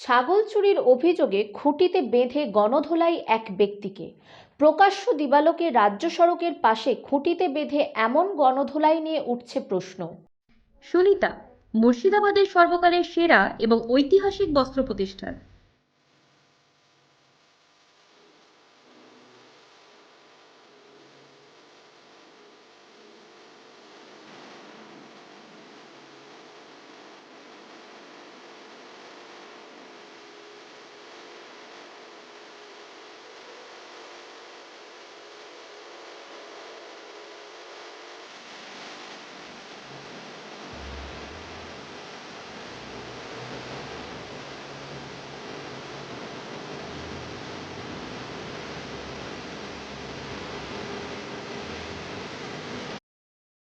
ছাগল চুরির অভিযোগে খুঁটিতে বেঁধে গণধোলাই এক ব্যক্তিকে। প্রকাশ্য দিবালোকে রাজ্য সড়কের পাশে খুঁটিতে বেঁধে এমন গণধোলাই নিয়ে উঠছে প্রশ্ন। সুনিতা, মুর্শিদাবাদের সর্বকালের সেরা এবং ঐতিহাসিক বস্ত্র প্রতিষ্ঠান।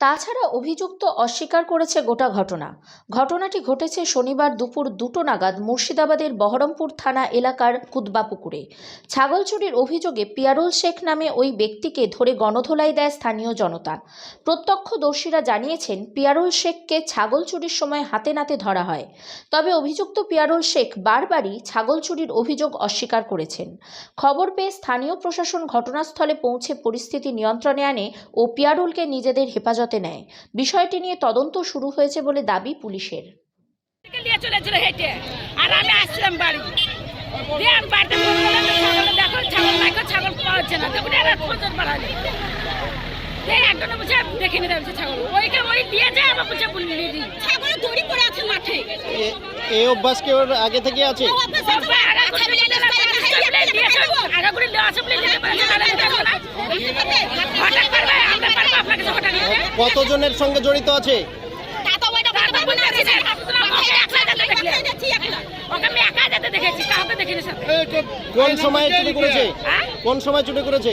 তাছাড়া অভিযুক্ত অস্বীকার করেছে গোটা ঘটনা। ঘটনাটি ঘটেছে শনিবার দুপুর দুটো নাগাদ মুর্শিদাবাদের বহরমপুর থানা এলাকার কুদবাপুকুরে ছাগল চুরির অভিযোগে পিয়ারুল শেখ নামে ওই ব্যক্তিকে ধরে গণধোলাই দেয় স্থানীয় জনতা। প্রত্যক্ষদর্শীরা জানিয়েছেন, পিয়ারুল শেখকে ছাগল চুরির সময় হাতে নাতে ধরা হয়। তবে অভিযুক্ত পিয়ারুল শেখ বারবারই ছাগল চুরির অভিযোগ অস্বীকার করেছেন। খবর পেয়ে স্থানীয় প্রশাসন ঘটনাস্থলে পৌঁছে পরিস্থিতি নিয়ন্ত্রণে আনে ও পিয়ারুলকে নিজেদের হেফাজতে নেয়। বিষয়টি নিয়ে তদন্ত শুরু হয়েছে বলে দাবি পুলিশের। থেকে নিয়ে হেঁটে। আর আমি বাড়ি। দেখো ছাগল দেখো ছাগল পাওয়া যাচ্ছে না। দেখুন এরা খোঁজের বাড়ালে। দিয়ে একজন দেখে নিতে হবে ছাগল। ওইকে ওই দিয়ে যায় আবার বুঝে বলি নিয়ে ছাগল দড়ি পড়ে আছে মাঠে। এই অভ্যাস কি ওর আগে থেকে আছে? দেওয়া বলে দিতে হঠাৎ কতজনের সঙ্গে জড়িত আছে? সাথে কোন সময় চুরি করেছে? হ্যাঁ? কোন সময় চুরি করেছে?